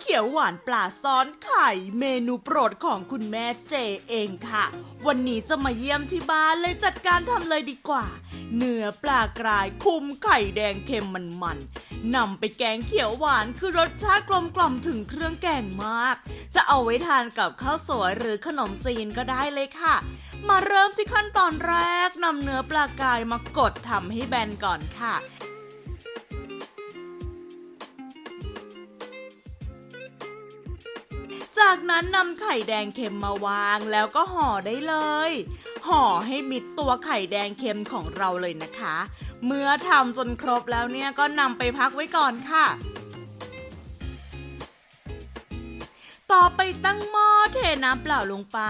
เขียวหวานปลาซ้อนไข่เมนูโปรดของคุณแม่เจเองค่ะ วันนี้จะมาเยี่ยมที่บ้านเลยจัดการทำเลยดีกว่า เนื้อปลากรายคุมไข่แดงเค็มมันๆนำไปแกงเขียวหวานคือรสชาติกลมกล่อมถึงเครื่องแกงมาก จะเอาไว้ทานกับข้าวสวยหรือขนมจีนก็ได้เลยค่ะ มาเริ่มที่ขั้นตอนแรกนำเนื้อปลากรายมากดทำให้แบนก่อนค่ะ จากนั้นนำไข่แดงเค็มมาวางแล้วก็ห่อได้เลย ห่อให้มิดตัวไข่แดงเค็มของเราเลยนะคะ เมื่อทำจนครบแล้วเนี่ยก็นำไปพักไว้ก่อนค่ะ ต่อไปตั้งหม้อเทน้ำเปล่าลงไป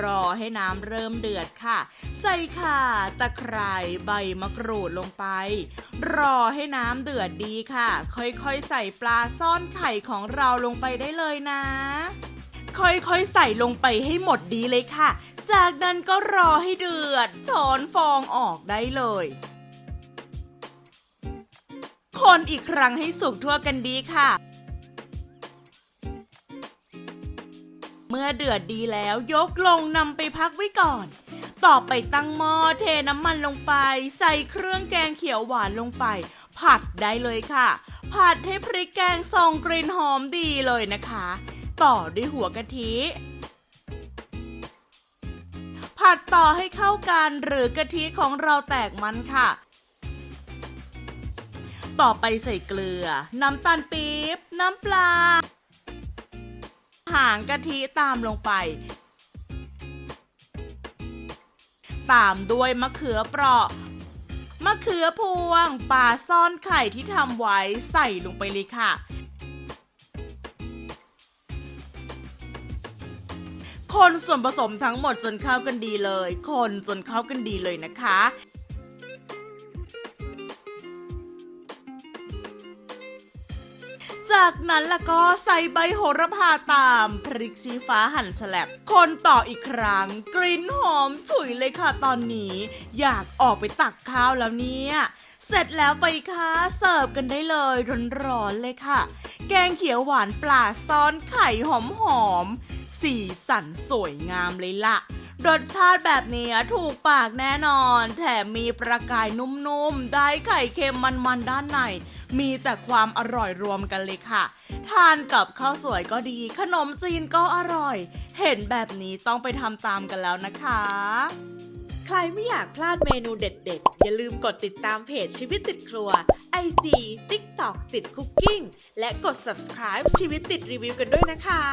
รอให้น้ำเริ่มเดือดค่ะ ใส่ข่าตะไคร้ใบมะกรูดลงไป รอให้น้ำเดือดดีค่ะ ค่อยๆใส่ปลาซ่อนไข่ของเราลงไปได้เลยนะ ค่อยๆ ใส่ลงไปให้หมดดีเลยค่ะ จากนั้นก็รอให้เดือดช้อนฟองออกได้เลย คนอีกครั้งให้สุกทั่วกันดีค่ะ เมื่อเดือดดีแล้วยกลงนำไปพักไว้ก่อน ต่อไปตั้งหม้อเทน้ำมันลงไป ใส่เครื่องแกงเขียวหวานลงไป ผัดได้เลยค่ะ ผัดให้พริกแกงส่งกลิ่นหอมดีเลยนะคะ ต่อด้วยหัวกะทิ ผัดต่อให้เข้ากันหรือกะทิของเราแตกมันค่ะ ต่อไปใส่เกลือ น้ำตาลปี๊บ น้ำปลา หางกะทิตามลงไป ตามด้วยมะเขือเปราะมะเขือพวงปลาซ่อนไข่ที่ทำไว้ใส่ลงไปเลยค่ะ คนส่วนผสมทั้งหมดจนเข้ากันดีเลย คนจนเข้ากันดีเลยนะคะ จากนั้นแล้วก็ใส่ใบโหระพาตามพริกชี้ฟ้าหั่นสลับคนต่ออีกครั้ง กลิ่นหอมฉุยเลยค่ะตอนนี้ อยากออกไปตักข้าวแล้วเนี่ยเสร็จแล้วไปค่ะเสิร์ฟกันได้เลยร้อนๆเลยค่ะ แกงเขียวหวานปลาซ้อนไข่หอมๆ สีสันสวยงามเลยล่ะ รสชาติแบบนี้ถูกปากแน่นอน แถมมีประกายนุ่มๆ ได้ไข่เค็มมันๆ ด้านใน มีแต่ความอร่อยรวมกันเลยค่ะ ทานกับข้าวสวยก็ดี ขนมจีนก็อร่อย เห็นแบบนี้ต้องไปทำตามกันแล้วนะคะใครไม่อยากพลาดเมนูเด็ดๆ อย่าลืมกดติดตามเพจชีวิตติดครัว IG TikTok ติดคุกกิ้ง และกด subscribe ชีวิตติดรีวิวกันด้วยนะคะ